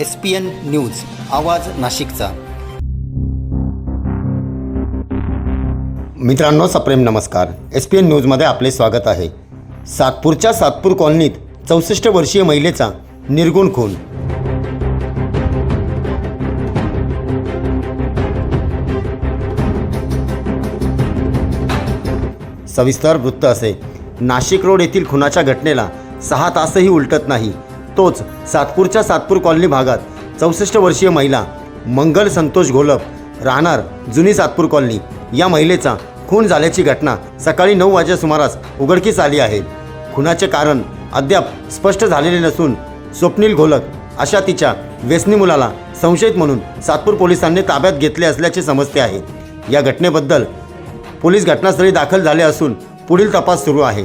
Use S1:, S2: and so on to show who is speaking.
S1: S P N news आवाज नाशिकचा. मित्रांनो सप्रेम नमस्कार. एस पी एन न्यूजमध्ये आपले स्वागत आहे. सातपूरच्या सातपूर कॉलनीत चौसष्ट वर्षीय महिलेचा निर्गुण खून. सविस्तर वृत्त असे. नाशिक रोड येथील खुनाच्या घटनेला सहा तासही उलटत नाही. तोच सातपूरच्या सातपूर कॉलनी भागात चौसष्ट वर्षीय महिला मंगल संतोष घोलप राहणार जुनी सातपूर कॉलनी. या महिलेचा खून झाल्याची घटना सकाळी नऊ वाजेच्या सुमारास उघडकीस आली आहे. खुनाचे कारण अद्याप स्पष्ट झालेले नसून स्वप्नील घोलक अशा तिच्या व्यसनी मुलाला संशयित म्हणून सातपूर पोलिसांनी ताब्यात घेतले असल्याचे समजते आहे. या घटनेबद्दल पोलीस घटनास्थळी दाखल झाले असून पुढील तपास सुरू आहे.